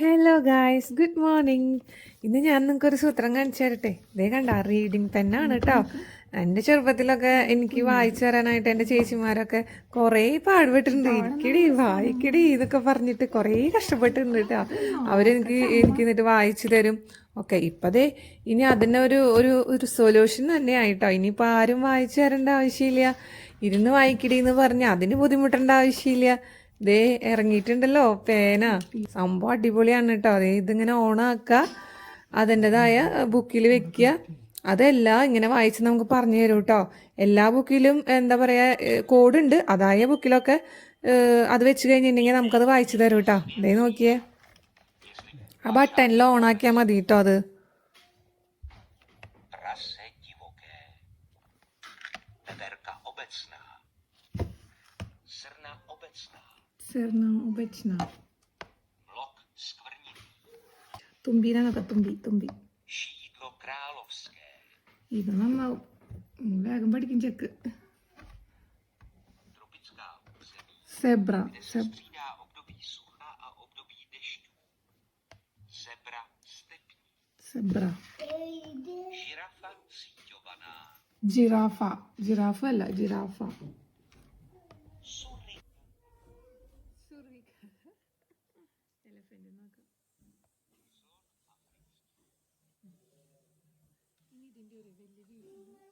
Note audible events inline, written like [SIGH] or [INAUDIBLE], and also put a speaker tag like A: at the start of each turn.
A: Hello guys good morning ഇന്ന് ഞാൻ നിങ്ങൾക്ക് ഒരു സൂത്രം കാണിച്ചു തരട്ടെ? ഇതേ കണ്ട റീഡിങ് തന്നെയാണ് കേട്ടോ എന്റെ ചെറുപ്പത്തിലൊക്കെ എനിക്ക് വായിച്ചു തരാനായിട്ട് എന്റെ ചേച്ചിമാരൊക്കെ കുറേ പാടുപെട്ടിട്ടുണ്ട്. ഇരിക്കടി വായിക്കടി എന്നൊക്കെ പറഞ്ഞിട്ട് കുറേ കഷ്ടപ്പെട്ടിട്ടുണ്ട് കേട്ടോ അവരെനിക്ക് എനിക്ക് എന്നിട്ട് വായിച്ചു തരും. ഓക്കെ ഇപ്പതേ ഇനി അതിന് ഒരു ഒരു ഒരു സൊല്യൂഷൻ തന്നെയായിട്ടോ ഇനിയിപ്പോൾ ആരും വായിച്ചു തരേണ്ട ആവശ്യമില്ല. ഇരുന്ന് വായിക്കടി എന്ന് പറഞ്ഞ് അതിന് ബുദ്ധിമുട്ടേണ്ട ആവശ്യമില്ല. ദേ ഇറങ്ങിയിട്ടുണ്ടല്ലോ പേന. സംഭവം അടിപൊളിയാണ് കേട്ടോ അതേ ഇതിങ്ങനെ ഓണാക്കുക അതിന്റെതായ ബുക്കിൽ വെക്കുക അതല്ല ഇങ്ങനെ വായിച്ച് നമുക്ക് പറഞ്ഞു തരും കേട്ടോ എല്ലാ ബുക്കിലും എന്താ പറയുക കോഡുണ്ട്. അതായ ബുക്കിലൊക്കെ അത് വെച്ച് കഴിഞ്ഞിട്ടുണ്ടെങ്കിൽ നമുക്കത് വായിച്ചു തരും കേട്ടോ ദേ നോക്കിയേ. ആ ബട്ടണിൽ ഓണാക്കിയാൽ മതി കേട്ടോ അത്.
B: Srna obecná. Srna obecná. Blok skvrní.
A: Tumbí, na tumbí, tumbí.
B: Šídlo královské.
A: Jídlo na malou. Vágam balikin čak.
B: Tropická území. Sebra. Sebra. Sebra. Žirafa síťovaná. Žirafa. Žirafa,
A: la
B: žirafa.
A: ജിറാഫ [LAUGHS] [LAUGHS] ഇനി അല്ല ഒരു
B: Surry.